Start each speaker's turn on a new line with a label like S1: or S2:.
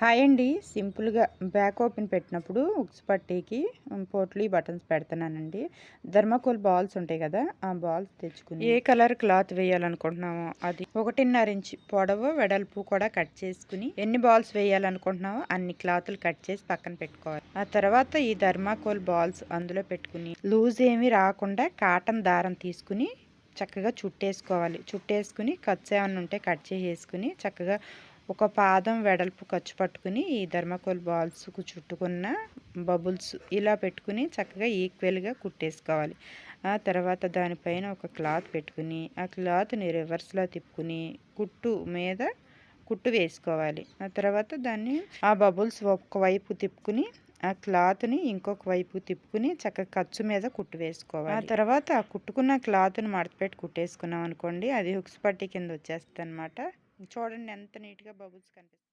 S1: Hi అండి. సింపుల్గా back open పెట్టినప్పుడు ఉక్స్ పట్టీకి పోట్లీ బటన్స్ పెడుతున్నానండి. ధర్మకోల్ బాల్స్ ఉంటాయి కదా ఆ బాల్స్ తెచ్చుకుని ఏ కలర్ క్లాత్ వేయాలనుకుంటున్నామో అది. ఒకటిన్నర ఇంచ్ పొడవు వెడల్పు కూడా కట్ చేసుకుని ఎన్ని బాల్స్ వేయాలనుకుంటున్నామో అన్ని క్లాతులు కట్ చేసి పక్కన పెట్టుకోవాలి. ఆ తర్వాత ఈ ధర్మాకోల్ బాల్స్ అందులో పెట్టుకుని లూజ్ ఏమీ రాకుండా కాటన్ దారం తీసుకుని చక్కగా చుట్టేసుకోవాలి. చుట్టేసుకుని కట్స్ ఏమైనా ఉంటే కట్ చేసేసుకుని చక్కగా ఒక పాదం వెడల్పు ఖర్చు పట్టుకుని ఈ ధర్మకోల్ బాల్స్కు చుట్టుకున్న బబుల్స్ ఇలా పెట్టుకుని చక్కగా ఈక్వల్గా కుట్టేసుకోవాలి. ఆ తర్వాత దానిపైన ఒక క్లాత్ పెట్టుకుని ఆ క్లాత్ని రివర్స్లో తిప్పుకుని కుట్టు మీద కుట్టు వేసుకోవాలి. ఆ తర్వాత దాన్ని ఆ బబుల్స్ ఒకవైపు తిప్పుకుని ఆ క్లాత్ని ఇంకొక వైపు తిప్పుకుని చక్కగా ఖర్చు మీద కుట్టు వేసుకోవాలి. ఆ తర్వాత ఆ కుట్టుకున్న క్లాత్ని మడతపెట్టి కుట్టేసుకున్నాం అనుకోండి అది హుక్స్ పట్టి కింద వచ్చేస్తుంది అనమాట చూడండి ఎంత నీట్గా బబుల్స్ కనిపిస్తుంది